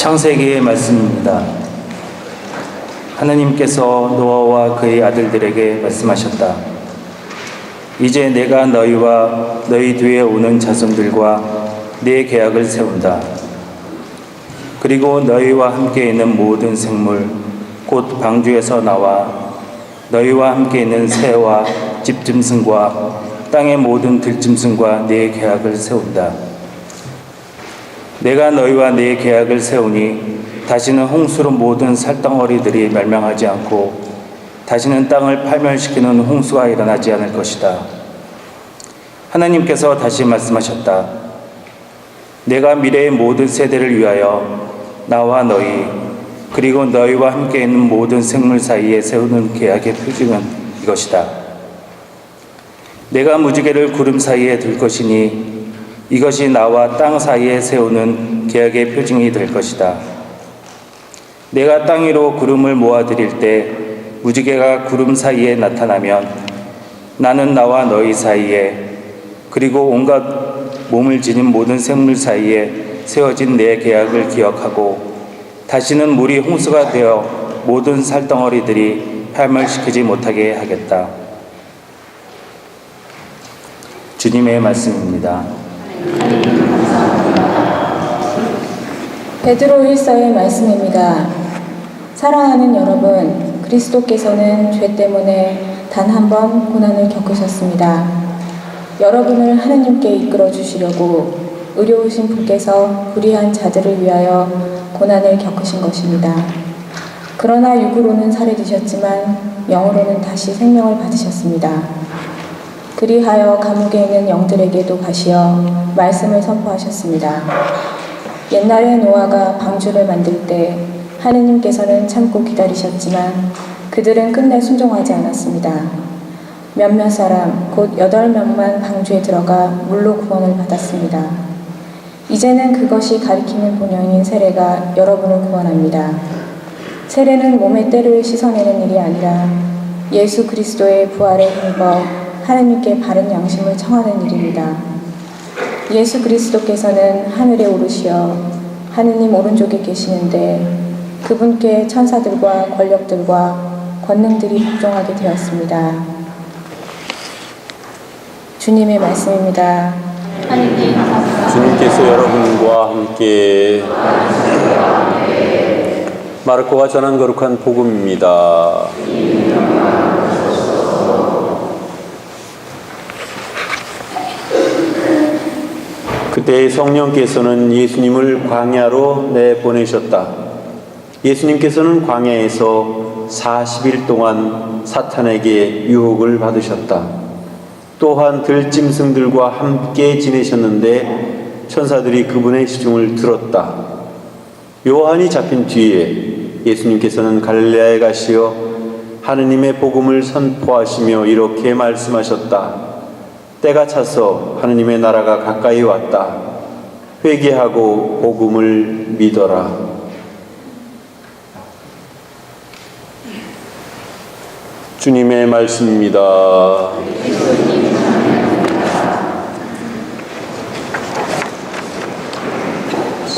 창세기의 말씀입니다. 하나님께서 노아와 그의 아들들에게 말씀하셨다. 이제 내가 너희와 너희 뒤에 오는 자손들과 내 계약을 세운다. 그리고 너희와 함께 있는 모든 생물, 곧 방주에서 나와 너희와 함께 있는 새와 집짐승과 땅의 모든 들짐승과 내 계약을 세운다. 내가 너희와 내 계약을 세우니 다시는 홍수로 모든 살덩어리들이 멸망하지 않고 다시는 땅을 파멸시키는 홍수가 일어나지 않을 것이다. 하나님께서 다시 말씀하셨다. 내가 미래의 모든 세대를 위하여 나와 너희 그리고 너희와 함께 있는 모든 생물 사이에 세우는 계약의 표징은 이것이다. 내가 무지개를 구름 사이에 둘 것이니 이것이 나와 땅 사이에 세우는 계약의 표징이 될 것이다. 내가 땅 위로 구름을 모아드릴 때 무지개가 구름 사이에 나타나면 나는 나와 너희 사이에 그리고 온갖 몸을 지닌 모든 생물 사이에 세워진 내 계약을 기억하고 다시는 물이 홍수가 되어 모든 살덩어리들이 파멸시키지 못하게 하겠다. 주님의 말씀입니다. 베드로 1서의 말씀입니다. 사랑하는 여러분, 그리스도께서는 죄 때문에 단 한 번 고난을 겪으셨습니다. 여러분을 하느님께 이끌어 주시려고 의로우신 분께서 불의한 자들을 위하여 고난을 겪으신 것입니다. 그러나 육으로는 살해되셨지만 영으로는 다시 생명을 받으셨습니다. 그리하여 감옥에 있는 영들에게도 가시어 말씀을 선포하셨습니다. 옛날에 노아가 방주를 만들 때 하느님께서는 참고 기다리셨지만 그들은 끝내 순종하지 않았습니다. 몇몇 사람, 곧 여덟 명만 방주에 들어가 물로 구원을 받았습니다. 이제는 그것이 가리키는 본영인 세례가 여러분을 구원합니다. 세례는 몸의 때를 씻어내는 일이 아니라 예수 그리스도의 부활에 힘입어 하나님께 바른 양심을 청하는 일입니다. 예수 그리스도께서는 하늘에 오르시어 하느님 오른쪽에 계시는데 그분께 천사들과 권력들과 권능들이 복종하게 되었습니다. 주님의 말씀입니다. 주님께서 여러분과 함께 마르코가 전한 거룩한 복음입니다. 그때 성령께서는 예수님을 광야로 내보내셨다. 예수님께서는 광야에서 40일 동안 사탄에게 유혹을 받으셨다. 또한 들짐승들과 함께 지내셨는데 천사들이 그분의 시중을 들었다. 요한이 잡힌 뒤에 예수님께서는 갈릴레아에 가시어 하느님의 복음을 선포하시며 이렇게 말씀하셨다. 때가 차서 하느님의 나라가 가까이 왔다. 회개하고 복음을 믿어라. 주님의 말씀입니다.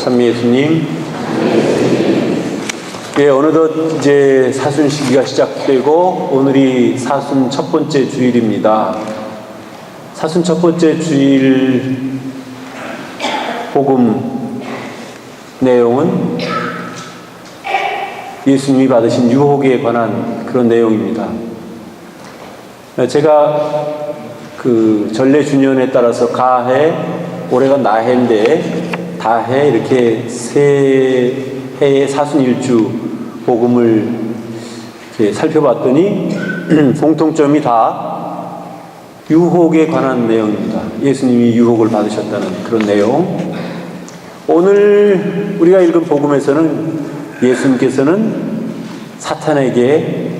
참 예수님, 예, 어느덧 이제 사순 시기가 시작되고 오늘이 사순 첫 번째 주일입니다. 사순 첫 번째 주일 복음 내용은 예수님이 받으신 유혹에 관한 그런 내용입니다. 제가 그 전래 주년에 따라서 가해, 올해가 나해인데 다해 이렇게 세 해의 사순일주 복음을 살펴봤더니 공통점이 다 유혹에 관한 내용입니다. 예수님이 유혹을 받으셨다는 그런 내용. 오늘 우리가 읽은 복음에서는 예수님께서는 사탄에게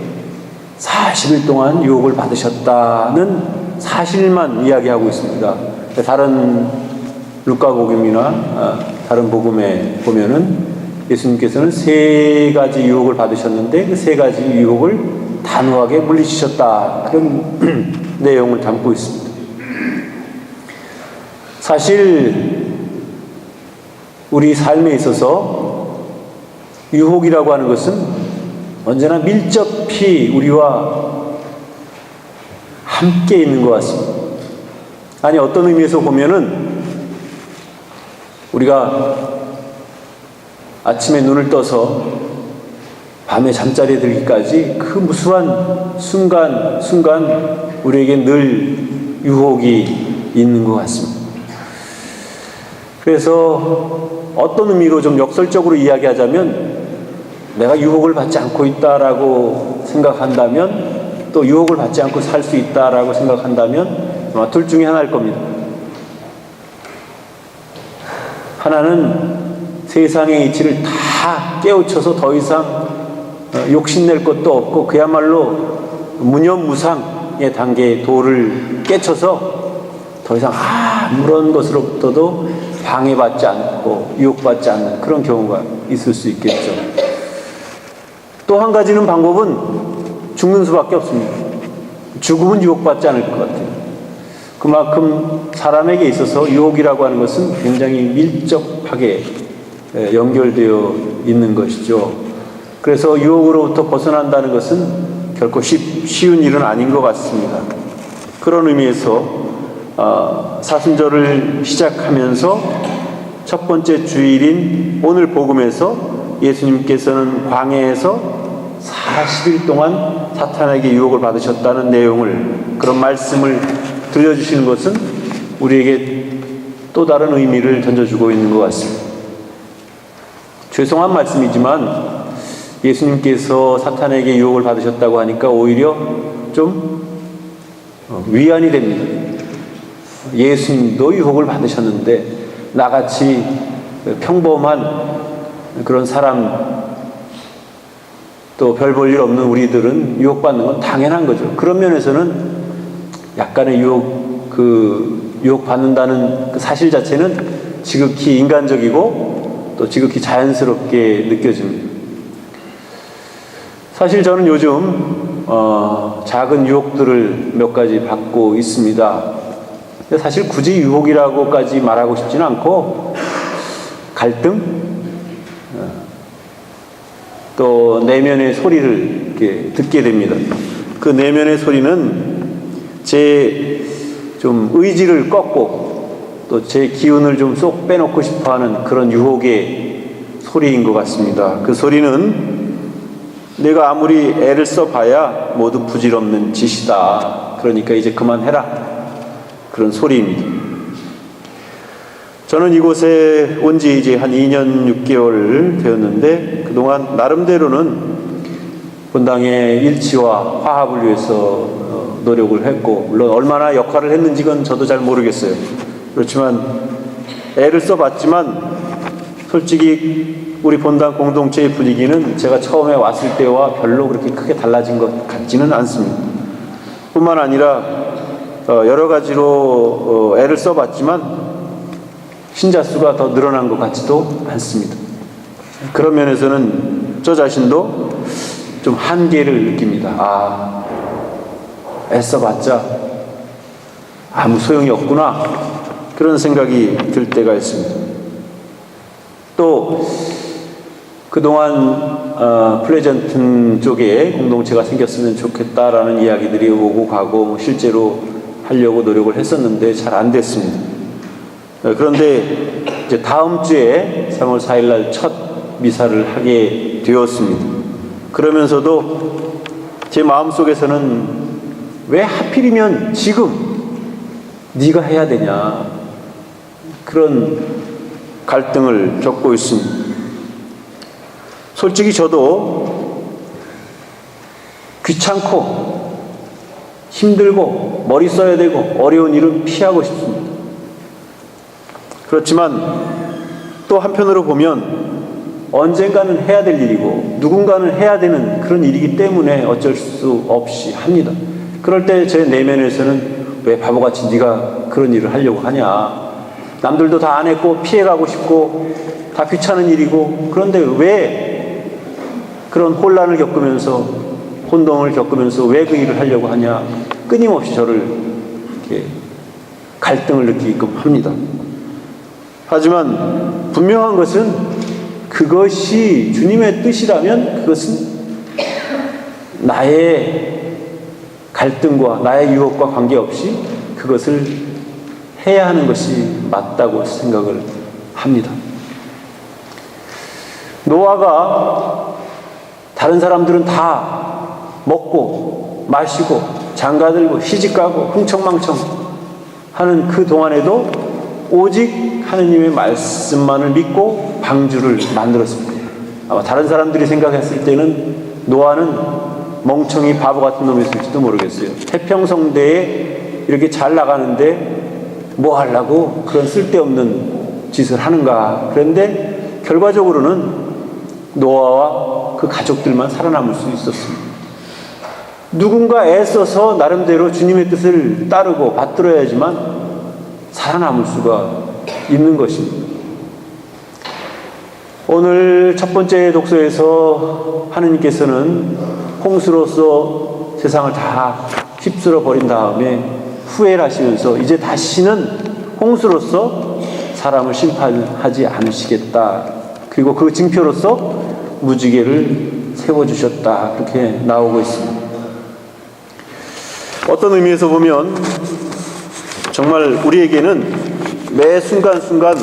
40일 동안 유혹을 받으셨다는 사실만 이야기하고 있습니다. 다른 루카복음이나 아, 다른 복음에 보면은 예수님께서는 세 가지 유혹을 받으셨는데 그 세 가지 유혹을 단호하게 물리치셨다. 그런 내용을 담고 있습니다. 사실 우리 삶에 있어서 유혹이라고 하는 것은 언제나 밀접히 우리와 함께 있는 것 같습니다. 아니, 어떤 의미에서 보면은 우리가 아침에 눈을 떠서 밤에 잠자리에 들기까지 그 무수한 순간, 순간 우리에게 늘 유혹이 있는 것 같습니다. 그래서 어떤 의미로 좀 역설적으로 이야기하자면 내가 유혹을 받지 않고 있다라고 생각한다면 또 유혹을 받지 않고 살 수 있다라고 생각한다면 아마 둘 중에 하나일 겁니다. 하나는 세상의 이치를 다 깨우쳐서 더 이상 어, 욕심낼 것도 없고 그야말로 무념무상의 단계의 도를 깨쳐서 더 이상 아무런 것으로부터도 방해받지 않고 유혹받지 않는 그런 경우가 있을 수 있겠죠. 또 한 가지는 방법은 죽는 수밖에 없습니다. 죽음은 유혹받지 않을 것 같아요. 그만큼 사람에게 있어서 유혹이라고 하는 것은 굉장히 밀접하게 예, 연결되어 있는 것이죠. 그래서 유혹으로부터 벗어난다는 것은 결코 쉽, 쉬운 일은 아닌 것 같습니다. 그런 의미에서 어, 사순절을 시작하면서 첫 번째 주일인 오늘 복음에서 예수님께서는 광야에서 40일 동안 사탄에게 유혹을 받으셨다는 내용을 그런 말씀을 들려주시는 것은 우리에게 또 다른 의미를 던져주고 있는 것 같습니다. 죄송한 말씀이지만 예수님께서 사탄에게 유혹을 받으셨다고 하니까 오히려 좀 어, 위안이 됩니다. 예수님도 유혹을 받으셨는데 나같이 평범한 그런 사람 또 별 볼 일 없는 우리들은 유혹받는 건 당연한 거죠. 그런 면에서는 약간의 유혹 그 유혹 받는다는 그 사실 자체는 지극히 인간적이고 또 지극히 자연스럽게 느껴집니다. 사실 저는 요즘 어, 작은 유혹들을 몇 가지 받고 있습니다. 근데 사실 굳이 유혹이라고까지 말하고 싶지는 않고 갈등, 어, 또 내면의 소리를 이렇게 듣게 됩니다. 그 내면의 소리는 제 좀 의지를 꺾고 또 제 기운을 좀 쏙 빼놓고 싶어하는 그런 유혹의 소리인 것 같습니다. 그 소리는 내가 아무리 애를 써봐야 모두 부질없는 짓이다. 그러니까 이제 그만해라. 그런 소리입니다. 저는 이곳에 온 지 이제 한 2년 6개월 되었는데 그동안 나름대로는 본당의 일치와 화합을 위해서 어, 노력을 했고 물론 얼마나 역할을 했는지 건 저도 잘 모르겠어요. 그렇지만 애를 써봤지만 솔직히 우리 본당 공동체의 분위기는 제가 처음에 왔을 때와 별로 그렇게 크게 달라진 것 같지는 않습니다. 뿐만 아니라 어, 여러 가지로 어, 애를 써봤지만 신자 수가 더 늘어난 것 같지도 않습니다. 그런 면에서는 저 자신도 좀 한계를 느낍니다. 아, 애써봤자 아무 소용이 없구나. 그런 생각이 들 때가 있습니다. 또 그동안 어, 플레전튼 쪽에 공동체가 생겼으면 좋겠다라는 이야기들이 오고 가고 뭐 실제로 하려고 노력을 했었는데 잘 안 됐습니다. 어, 그런데 이제 다음 주에 3월 4일 날 첫 미사를 하게 되었습니다. 그러면서도 제 마음속에서는 왜 하필이면 지금 네가 해야 되냐 그런 갈등을 겪고 있습니다. 솔직히 저도 귀찮고 힘들고 머리 써야 되고 어려운 일은 피하고 싶습니다. 그렇지만 또 한편으로 보면 언젠가는 해야 될 일이고 누군가는 해야 되는 그런 일이기 때문에 어쩔 수 없이 합니다. 그럴 때 제 내면에서는 왜 바보같이 네가 그런 일을 하려고 하냐. 남들도 다 안 했고 피해가고 싶고 다 귀찮은 일이고 그런데 왜 그런 혼란을 겪으면서 혼동을 겪으면서 왜 그 일을 하려고 하냐. 끊임없이 저를 이렇게 갈등을 느끼게끔 합니다. 하지만 분명한 것은 그것이 주님의 뜻이라면 그것은 나의 갈등과 나의 유혹과 관계없이 그것을 해야 하는 것이 맞다고 생각을 합니다. 노아가 다른 사람들은 다 먹고 마시고 장가들고 시집가고 흥청망청 하는 그 동안에도 오직 하느님의 말씀만을 믿고 방주를 만들었습니다. 아마 다른 사람들이 생각했을 때는 노아는 멍청이 바보 같은 놈이었을지도 모르겠어요. 태평성대에 이렇게 잘 나가는데 뭐 하려고 그런 쓸데없는 짓을 하는가. 그런데 결과적으로는 노아와 그 가족들만 살아남을 수 있었습니다. 누군가 애써서 나름대로 주님의 뜻을 따르고 받들어야지만 살아남을 수가 있는 것입니다. 오늘 첫 번째 독서에서 하느님께서는 홍수로서 세상을 다 휩쓸어 버린 다음에 후회를 하시면서 이제 다시는 홍수로서 사람을 심판하지 않으시겠다. 그리고 그 징표로서 무지개를 세워주셨다. 그렇게 나오고 있습니다. 어떤 의미에서 보면 정말 우리에게는 매 순간순간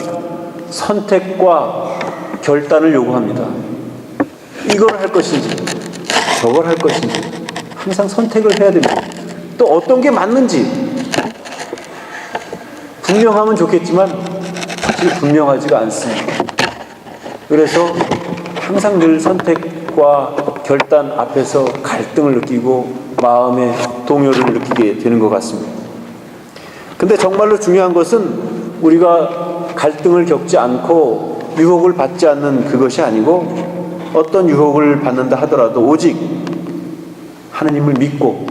선택과 결단을 요구합니다. 이걸 할 것인지, 저걸 할 것인지, 항상 선택을 해야 됩니다. 또 어떤 게 맞는지, 분명하면 좋겠지만, 사실 분명하지가 않습니다. 그래서 항상 늘 선택과 결단 앞에서 갈등을 느끼고 마음의 동요를 느끼게 되는 것 같습니다. 근데 정말로 중요한 것은 우리가 갈등을 겪지 않고 유혹을 받지 않는 그것이 아니고 어떤 유혹을 받는다 하더라도 오직 하느님을 믿고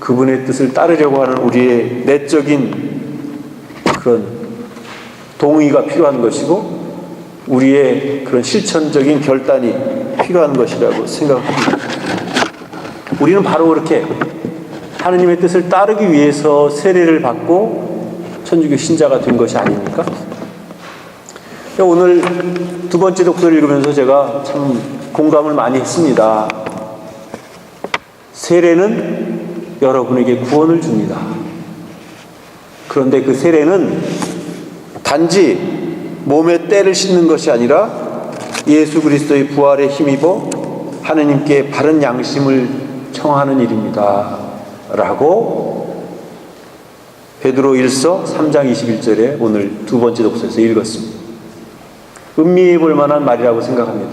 그분의 뜻을 따르려고 하는 우리의 내적인 그런 동의가 필요한 것이고 우리의 그런 실천적인 결단이 필요한 것이라고 생각합니다. 우리는 바로 그렇게 하느님의 뜻을 따르기 위해서 세례를 받고 천주교 신자가 된 것이 아닙니까? 오늘 두 번째 독서를 읽으면서 제가 참 공감을 많이 했습니다. 세례는 여러분에게 구원을 줍니다. 그런데 그 세례는 단지 몸에 때를 씻는 것이 아니라 예수 그리스도의 부활에 힘입어 하느님께 바른 양심을 청하는 일입니다. 라고 베드로 1서 3장 21절에 오늘 두 번째 독서에서 읽었습니다. 음미해 볼 만한 말이라고 생각합니다.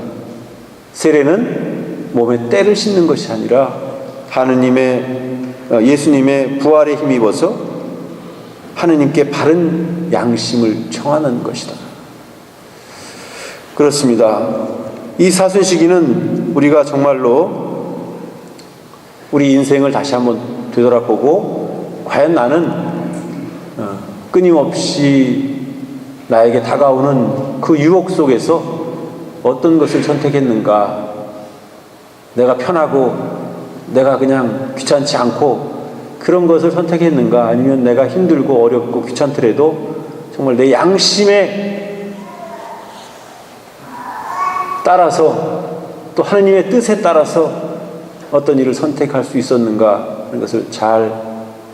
세례는 몸에 때를 씻는 것이 아니라 하느님의 어, 예수님의 부활에 힘입어서 하느님께 바른 양심을 청하는 것이다. 그렇습니다. 이 사순 시기는 우리가 정말로 우리 인생을 다시 한번 되돌아보고 과연 나는 어, 끊임없이 나에게 다가오는 그 유혹 속에서 어떤 것을 선택했는가? 내가 편하고 내가 그냥 귀찮지 않고 그런 것을 선택했는가? 아니면 내가 힘들고 어렵고 귀찮더라도 정말 내 양심에 따라서 또 하나님의 뜻에 따라서 어떤 일을 선택할 수 있었는가 하는 것을 잘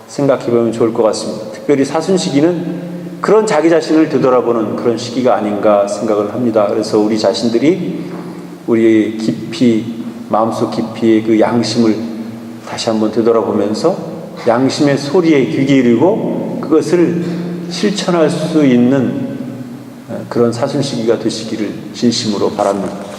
생각해 보면 좋을 것 같습니다. 특별히 사순 시기는 그런 자기 자신을 되돌아보는 그런 시기가 아닌가 생각을 합니다. 그래서 우리 자신들이 우리의 깊이 마음속 깊이의 그 양심을 다시 한번 되돌아보면서 양심의 소리에 귀 기울이고 그것을 실천할 수 있는 그런 사순 시기가 되시기를 진심으로 바랍니다.